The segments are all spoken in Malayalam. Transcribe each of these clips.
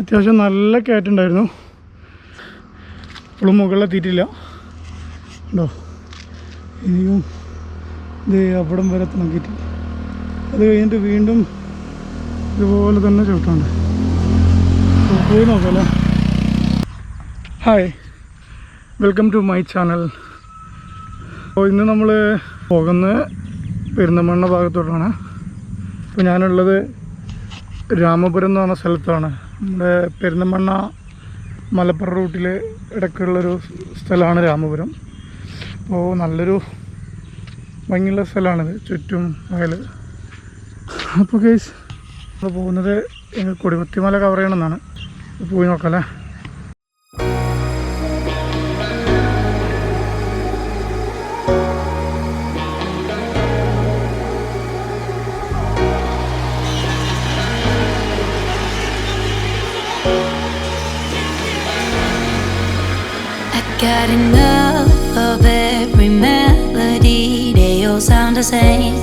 അത്യാവശ്യം നല്ല കയറ്റുണ്ടായിരുന്നു ഇപ്പോഴും മുകളിലെത്തിയിട്ടില്ല ഉണ്ടോ ഇനിയും ഇത് അവിടം വരെ നോക്കിയിട്ട് അത് കഴിഞ്ഞിട്ട് വീണ്ടും ഇതുപോലെ തന്നെ ചവിട്ടുണ്ട് അപ്പോൾ പോയി നോക്കാം hi welcome to my channel അപ്പോൾ ഇന്ന് നമ്മൾ പോകുന്നത് പെരുന്തമണ്ണ ഭാഗത്തോട്ടാണ്. ഇപ്പോൾ ഞാനുള്ളത് രാമപുരം എന്ന് പറഞ്ഞ സ്ഥലത്താണ്. നമ്മുടെ പെരുന്തമണ്ണ മലപ്പുറം റൂട്ടിൽ ഇടയ്ക്കുള്ളൊരു സ്ഥലമാണ് രാമപുരം. അപ്പോൾ നല്ലൊരു ഭംഗിയുള്ള സ്ഥലമാണിത് ചുറ്റും വയൽ അപ്പോൾ കേസ് നമ്മൾ പോകുന്നത് ഞങ്ങൾ കൊടികുത്തിമല കവർ ചെയ്യണമെന്നാണ്. പോയി നോക്കാം അല്ലേ? Got enough of every melody. They all sound the same.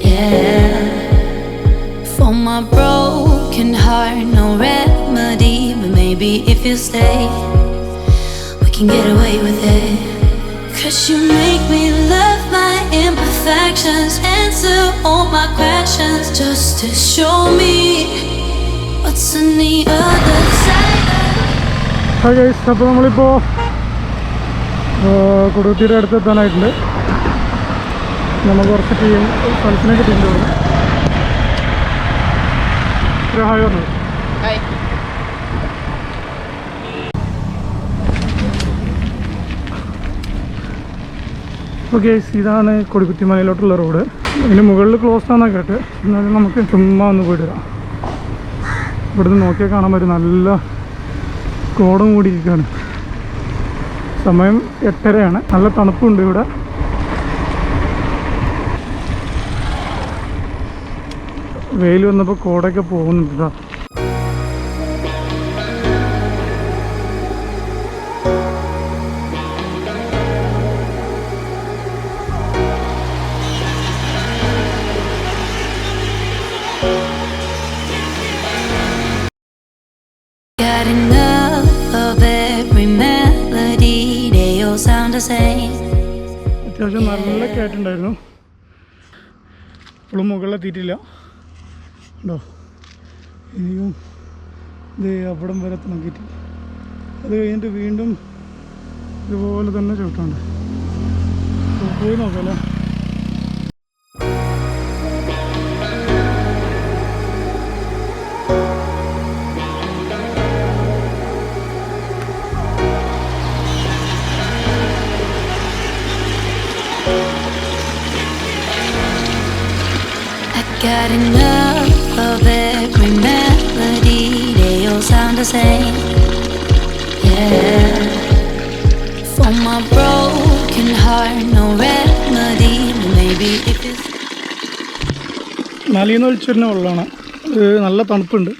Yeah. For my broken heart, no remedy. But maybe if you stay, we can get away with it. Cause you make me love my imperfections, answer all my questions, just to show me what's on the other side. അപ്പോൾ നമ്മളിപ്പോൾ കൊടുത്തിയുടെ അടുത്ത് എത്താനായിട്ടുണ്ട്. നമ്മൾ കുറച്ച് ടീം ഫ്രണ്ട്സിനെ കിട്ടിയിട്ടുണ്ട് ഇവിടെ ഒരു ഹായ് പറഞ്ഞു ഓക്കെ ഇതാണ് കൊടിക്കുത്തിമലയിലോട്ടുള്ള റോഡ് ഇതിന് മുകളിൽ ക്ലോസ് ആണെന്നാണ് കേട്ട്. എന്നാലും നമുക്ക് ചുമ്മാ ഒന്ന് പോയിട്ട് വരാം. ഇവിടുന്ന് നോക്കിയാൽ കാണാൻ പറ്റും. നല്ല കോടം കൂടിയിരിക്കുകയാണ്. സമയം എട്ടരയാണ്. നല്ല തണുപ്പുണ്ട് ഇവിടെ. വെയിൽ വന്നപ്പോൾ കോടയൊക്കെ പോകുന്നുണ്ട് കേട്ടോ അത്യാവശ്യം നല്ല കയറ്റുണ്ടായിരുന്നു ഇപ്പോഴും മുകളിലെത്തിയിട്ടില്ല ഉണ്ടോ ഇനിയും ഇത് അവിടം വരെ നോക്കിയിട്ട് അത് കഴിഞ്ഞിട്ട് വീണ്ടും ഇതുപോലെ തന്നെ ചവിട്ടുണ്ട് പോയി നോക്കാം അല്ലേ? Same. Yeah. For my നിന്ന് ഒഴിച്ചിരുന്ന വെള്ളമാണ്. നല്ല തണുപ്പുണ്ട്.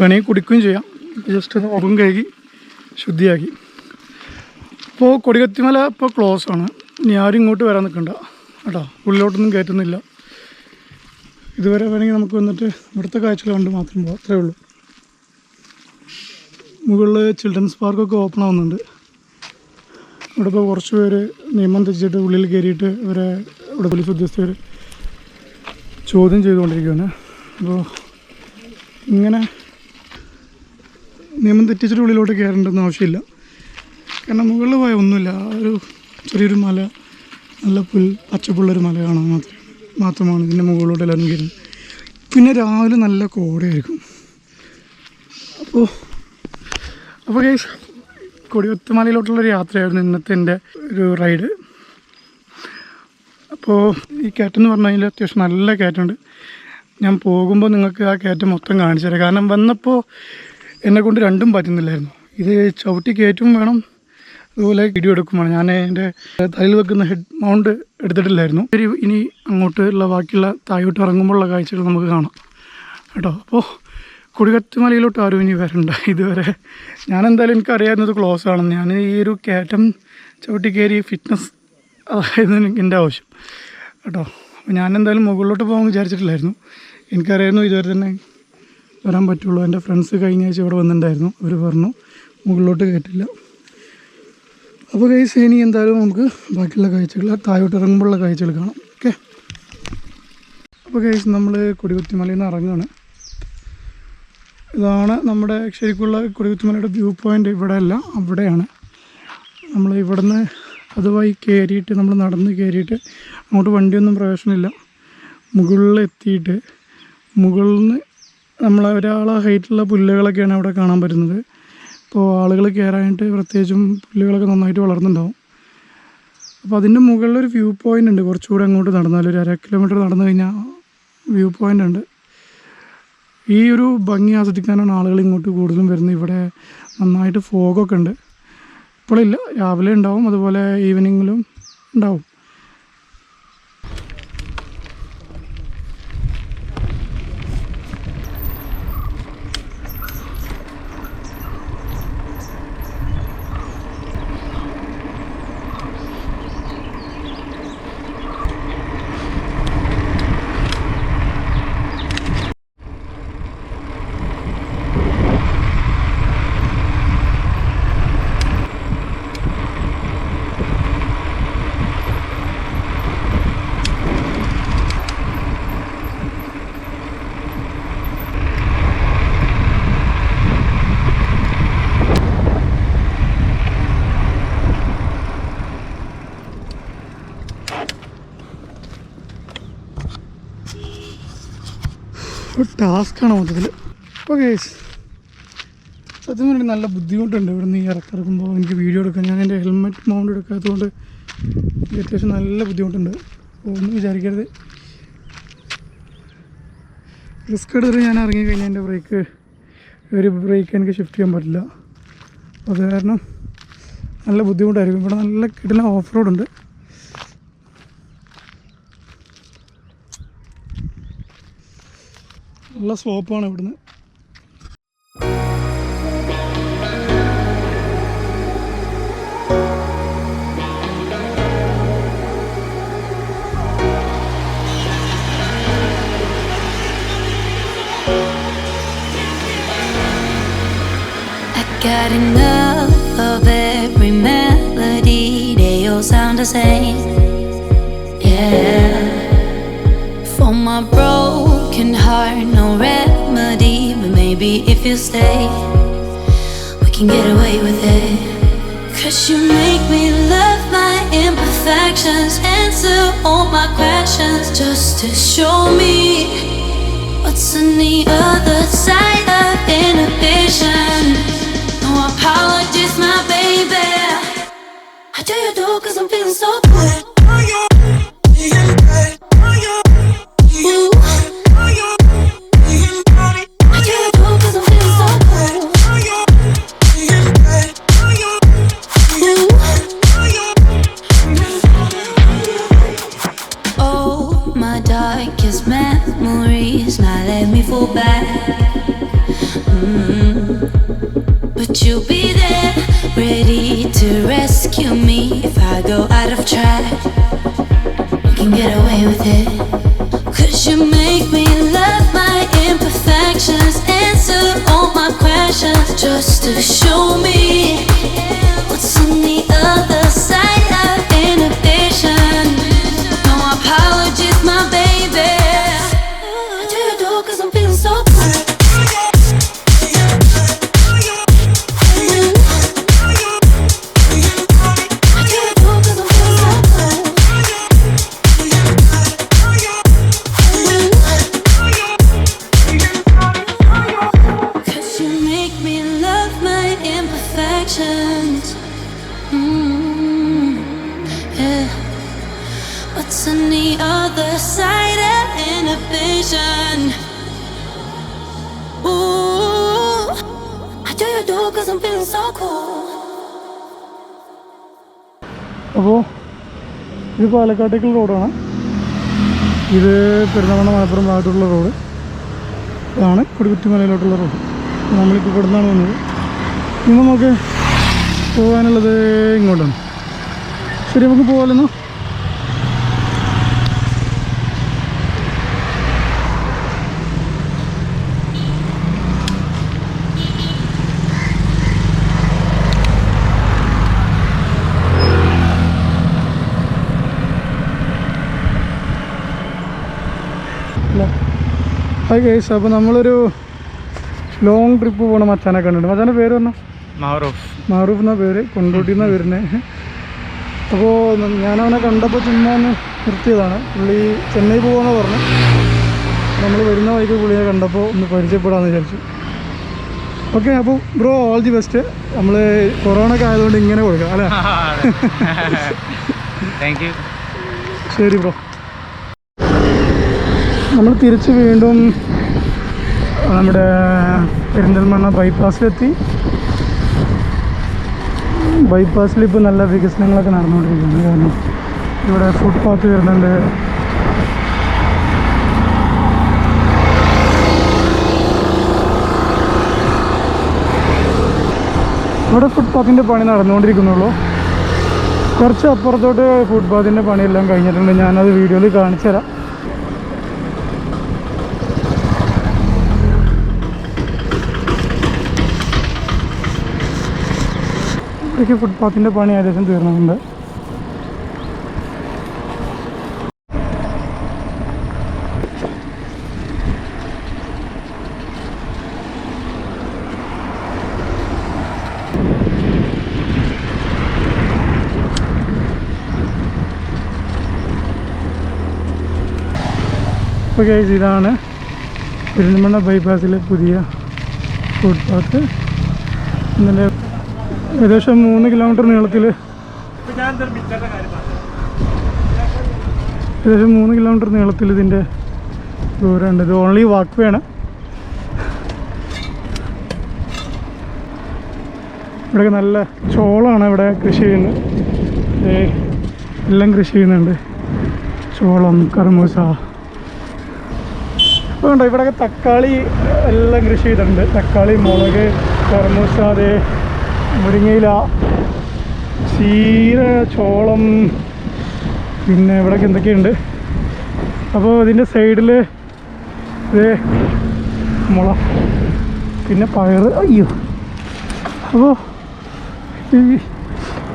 വേണമെങ്കിൽ കുടിക്കുകയും ചെയ്യാം. ജസ്റ്റ് ഒന്ന് മുഖം കഴുകി ശുദ്ധിയാക്കി. ഇപ്പോൾ കൊടികത്തിമല ഇപ്പോൾ ക്ലോസ് ആണ്. ഇനി ആരും ഇങ്ങോട്ട് വരാൻ നിൽക്കണ്ട. കേട്ടോ ഉള്ളിലോട്ടൊന്നും കയറ്റുന്നില്ല. ഇതുവരെ വേണമെങ്കിൽ നമുക്ക് വന്നിട്ട് ഇവിടുത്തെ കാഴ്ചകൾ കണ്ട് മാത്രം പോകാം അത്രേ ഉള്ളൂ. മുകളിൽ ചിൽഡ്രൻസ് പാർക്കൊക്കെ ഓപ്പൺ ആവുന്നുണ്ട്. ഇവിടെ ഇപ്പോൾ കുറച്ച് പേര് നിയമം തെറ്റിച്ചിട്ട് ഉള്ളിൽ കയറിയിട്ട് ഇവരെ ഇവിടെ പോലീസ് ഉദ്യോഗസ്ഥർ ചോദ്യം ചെയ്തുകൊണ്ടിരിക്കുകയാണ് അപ്പോൾ ഇങ്ങനെ നിയമം തെറ്റിച്ചിട്ട് ഉള്ളിലോട്ട് കയറേണ്ടെന്ന് ആവശ്യമില്ല. കാരണം മുകളിൽ പോയ ഒന്നുമില്ല. ഒരു ചെറിയൊരു മല നല്ല പുൽ പച്ചപ്പുള്ളൊരു മല കാണാൻ മാത്രം മാത്രമാണ് ഇതിന്റെ മുകളിലോട്ട് എല്ലാവരും കയറുന്നത്. പിന്നെ രാവിലെ നല്ല കോടയായിരിക്കും. അപ്പോൾ അപ്പോൾ കേസ് കൊടിയൊത്തുമലയിലോട്ടുള്ളൊരു യാത്രയായിരുന്നു ഇന്നത്തെ എന്റെ ഒരു റൈഡ് അപ്പോൾ ഈ കയറ്റം എന്ന് പറഞ്ഞു കഴിഞ്ഞാൽ അത്യാവശ്യം നല്ല കയറ്റമുണ്ട്. ഞാൻ പോകുമ്പോൾ നിങ്ങൾക്ക് ആ കയറ്റം മൊത്തം കാണിച്ചു തരാം. കാരണം വന്നപ്പോൾ എന്നെ കൊണ്ട് രണ്ടും പറ്റുന്നില്ലായിരുന്നു. ഇത് ചവിട്ടി കയറ്റും വേണം അതുപോലെ വീഡിയോ എടുക്കുമ്പോൾ ഞാൻ എന്റെ തലയിൽ വെക്കുന്ന ഹെഡ് മൗണ്ട് എടുത്തിട്ടില്ലായിരുന്നു. ഇനി അങ്ങോട്ടുള്ള ബാക്കിയുള്ള താഴോട്ട് ഇറങ്ങുമ്പോഴുള്ള കാഴ്ചകൾ നമുക്ക് കാണാം. കേട്ടോ? അപ്പോൾ കുടികത്തുമലയിലോട്ട് ആരും ഇനി വരണ്ട ഇതുവരെ. ഞാൻ എന്തായാലും എനിക്കറിയാവുന്നത് ക്ലോസ് ആണെന്ന് ഞാൻ ഈ ഒരു കയറ്റം ചവിട്ടി കയറി ഫിറ്റ്നസ് അതായിരുന്നു എന്റെ ആവശ്യം. കേട്ടോ. അപ്പോൾ ഞാൻ എന്തായാലും മുകളിലോട്ട് പോകാൻ വിചാരിച്ചിട്ടില്ലായിരുന്നു. എനിക്കറിയായിരുന്നു ഇതുവരെ തന്നെ വരാൻ പറ്റുള്ളൂ. എന്റെ ഫ്രണ്ട്സ് കഴിഞ്ഞ ആഴ്ച ഇവിടെ വന്നിട്ടുണ്ടായിരുന്നു. അവർ പറഞ്ഞു മുകളിലോട്ട് കയറ്റില്ല. അപ്പോൾ കൈസ് ഇനി എന്തായാലും നമുക്ക് ബാക്കിയുള്ള കാഴ്ചകൾ താഴോട്ട് ഇറങ്ങുമ്പോഴുള്ള കാഴ്ചകൾ കാണാം. ഓക്കെ അപ്പോൾ കൈസ് നമ്മൾ കൊടികുത്തിമലയിൽ നിന്ന് ഇറങ്ങുകയാണ്. ഇതാണ് നമ്മുടെ ശരിക്കുള്ള കുടികുത്തുമലയുടെ വ്യൂ പോയിന്റ് ഇവിടെ അല്ല അവിടെയാണ്. നമ്മൾ ഇവിടുന്ന് അതുമായി കയറിയിട്ട് നമ്മൾ നടന്ന് കയറിയിട്ട് അങ്ങോട്ട് വണ്ടിയൊന്നും പ്രവേശനമില്ല. മുകളിൽ എത്തിയിട്ട് മുകളിൽ നിന്ന് നമ്മൾ ഒരാളെ ഹൈറ്റുള്ള പുല്ലുകളൊക്കെയാണ് അവിടെ കാണാൻ പറ്റുന്നത്. ഇപ്പോൾ ആളുകൾ കയറാനായിട്ട് പ്രത്യേകിച്ചും പുല്ലുകളൊക്കെ നന്നായിട്ട് വളർന്നുണ്ടാവും. അപ്പോൾ അതിന്റെ മുകളിലൊരു വ്യൂ പോയിന്റ് ഉണ്ട്. കുറച്ചുകൂടെ അങ്ങോട്ട് നടന്നാൽ ഒരു അര കിലോമീറ്റർ നടന്നു കഴിഞ്ഞാൽ വ്യൂ പോയിന്റ് ഉണ്ട്. ഈ ഒരു ഭംഗി ആസ്വദിക്കാനാണ് ആളുകൾ ഇങ്ങോട്ട് കൂടുതലും വരുന്നത്. ഇവിടെ നന്നായിട്ട് ഫോഗൊക്കെ ഉണ്ട്. ഇപ്പോഴില്ല രാവിലെ ഉണ്ടാവും. അതുപോലെ ഈവനിങ്ങിലും ഉണ്ടാവും. ഒരു ടാസ്ക്കാണ് മൊത്തത്തിൽ ഇപ്പോൾ കേസ് സത്യം പറഞ്ഞാൽ നല്ല ബുദ്ധിമുട്ടുണ്ട് ഇവിടെ നിന്ന് ഈ ഇറക്കിറക്കുമ്പോൾ എനിക്ക് വീഡിയോ എടുക്കാൻ ഞാൻ എന്റെ ഹെൽമെറ്റ് മൗണ്ട് എടുക്കാത്തതുകൊണ്ട് എനിക്ക് അത്യാവശ്യം നല്ല ബുദ്ധിമുട്ടുണ്ട്. ഒന്നും വിചാരിക്കരുത്. റിസ്ക് എടുത്തിട്ട് ഞാൻ ഇറങ്ങി കഴിഞ്ഞാൽ എന്റെ ബ്രേക്ക് ഒരു ബ്രേക്ക് എനിക്ക് ഷിഫ്റ്റ് ചെയ്യാൻ പറ്റില്ല. അത് കാരണം നല്ല ബുദ്ധിമുട്ടായിരിക്കും. ഇവിടെ നല്ല കിട്ടുന്ന ഓഫ് റോഡ് നല്ല സ്ലോപ്പാണ് ഇവിടുന്ന് got enough of every melody. They all sound the same. If you stay, we can get away with it. Cause you make me love my imperfections, answer all my questions just to show me what's on the other side of inhibition. No apologies, my baby. I do you do cause I'm feeling so good. You make me love my imperfections, അപ്പോൾ ഇത് പാലക്കാട്ടേക്കുള്ള റോഡാണ്. ഇത് പെരുന്തമണ്ണ മലപ്പുറം ഭാഗത്തുള്ള റോഡ്. ഇതാണ് കൊടുക്കുറ്റിമലയിലോട്ടുള്ള റോഡ്. നമ്മളിപ്പോൾ ഇവിടെ നിന്നാണ് വന്നത്. ഇനി നമുക്ക് പോകാനുള്ളത് ഇങ്ങോട്ടാണ്. ശരി നമുക്ക് പോകാമല്ലോ ഹായ് ഗൈസ് അപ്പോൾ നമ്മളൊരു ലോങ് ട്രിപ്പ് പോകണം മച്ചാനെ കണ്ടിട്ട് മച്ചാന്റെ പേര് പറഞ്ഞാൽ മാറൂഫ് മാറൂഫ് എന്ന പേര്? കൊണ്ടോട്ടി എന്നാണ് വരുന്നത് അപ്പോൾ ഞാനവനെ കണ്ടപ്പോൾ ചുമ്മാ ഒന്ന് നിർത്തിയതാണ്. പുള്ളി ചെന്നൈ പോകുമെന്ന് പറഞ്ഞു. നമ്മൾ വരുന്ന വഴിക്ക് പുള്ളിയെ കണ്ടപ്പോൾ ഒന്ന് പരിചയപ്പെടാമെന്ന് വിചാരിച്ചു. ഓക്കെ അപ്പോൾ ബ്രോ ഓൾ ദി ബെസ്റ്റ് നമ്മൾ കൊറോണ ഒക്കെ ആയതുകൊണ്ട് ഇങ്ങനെ കൊടുക്കാം അല്ലേ? താങ്ക് യു ശരി ബ്രോ നമ്മൾ തിരിച്ച് വീണ്ടും നമ്മുടെ പെരിന്തൽമണ്ണ ബൈപ്പാസിലെത്തി ബൈപ്പാസിൽ ഇപ്പോൾ നല്ല വികസനങ്ങളൊക്കെ നടന്നുകൊണ്ടിരിക്കുകയാണ്. കാരണം ഇവിടെ ഫുട്പാത്ത് വരുന്നുണ്ട്. ഇവിടെ ഫുട്പാത്തിന്റെ പണി നടന്നുകൊണ്ടിരിക്കുന്നുള്ളൂ. കുറച്ച് അപ്പുറത്തോട്ട് ഫുട്പാത്തിന്റെ പണിയെല്ലാം കഴിഞ്ഞിട്ടുണ്ട്. ഞാനത് വീഡിയോയിൽ കാണിച്ചു തരാം ഇവിടേക്ക് ഫുട്പാത്തിന്റെ പണി ഏകദേശം തീർന്നിട്ടുണ്ട്. ഇപ്പോൾ കേസ് ഇതാണ് പെരുന്തമണ്ണ ബൈപ്പാസിലെ പുതിയ ഫുട്പാത്ത്. ഇന്നലെ ഏകദേശം മൂന്ന് കിലോമീറ്റർ നീളത്തിൽ ഏകദേശം മൂന്ന് കിലോമീറ്റർ നീളത്തിൽ ഇതിന്റെ ദൂരമുണ്ട്. ഇത് ഓൺലി വാക്ക് വേ ആണ്. ഇവിടെയൊക്കെ നല്ല ചോളമാണ് ഇവിടെ കൃഷി ചെയ്യുന്നത്. എല്ലാം കൃഷി ചെയ്യുന്നുണ്ട്. ചോളം കർമൂസ. ഇപ്പോൾ കണ്ടോ ഇവിടെയൊക്കെ തക്കാളി എല്ലാം കൃഷി ചെയ്തിട്ടുണ്ട്. തക്കാളി മുളക് കർമൂസ അതേ മുരിങ്ങയില ചീര ചോളം പിന്നെ ഇവിടെയൊക്കെ എന്തൊക്കെയുണ്ട്? അപ്പോൾ ഇതിന്റെ സൈഡിൽ ഇത് മുള പിന്നെ പയർ അയ്യോ. അപ്പോൾ ഈ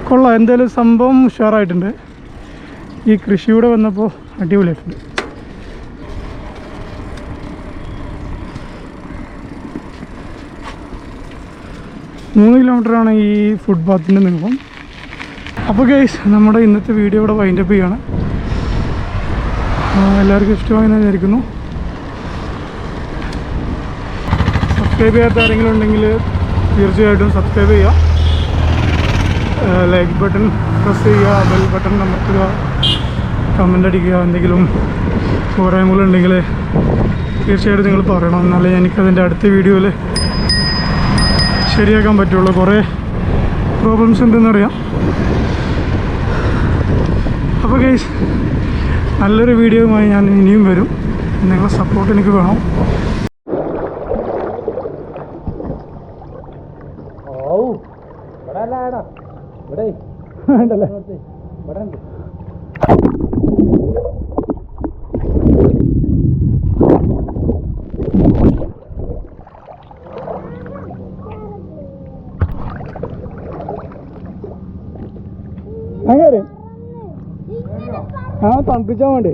കൊള്ളാം. എന്തായാലും സംഭവം ഉഷാറായിട്ടുണ്ട്. ഈ കൃഷിയൂടെ വന്നപ്പോൾ അടിപൊളിയായിട്ടുണ്ട്. മൂന്ന് കിലോമീറ്ററാണ് ഈ ഫുട്പാത്തിന്റെ നീളം അപ്പോൾ ഗൈസ് നമ്മുടെ ഇന്നത്തെ വീഡിയോ ഇവിടെ വൈൻഡപ്പ് ചെയ്യാണ്. എല്ലാവർക്കും ഇഷ്ടമായെന്ന് വിചാരിക്കുന്നു. സബ്സ്ക്രൈബ് ചെയ്യാത്ത ആരെങ്കിലും ഉണ്ടെങ്കിൽ തീർച്ചയായിട്ടും സബ്സ്ക്രൈബ് ചെയ്യുക. ലൈക്ക് ബട്ടൺ പ്രസ് ചെയ്യുക ബെൽ ബട്ടൺ അമർത്തുക കമന്റ് അടിക്കുക എന്തെങ്കിലും പോരായ്മകളുണ്ടെങ്കിൽ തീർച്ചയായിട്ടും നിങ്ങൾ പറയണം. എന്നാലേ എനിക്കതിന്റെ അടുത്ത വീഡിയോയിൽ ശരിയാക്കാൻ പറ്റുള്ളൂ. കുറേ പ്രോബ്ലംസ് ഉണ്ടെന്നറിയാം അപ്പോൾ ഗൈസ് നല്ലൊരു വീഡിയോയുമായി ഞാൻ ഇനിയും വരും. നിങ്ങളുടെ സപ്പോർട്ട് എനിക്ക് വേണം. ഇവിടെ. അങ്ങനെ ഇവിടെ തണുപ്പിച്ചാൽ വേണ്ടേ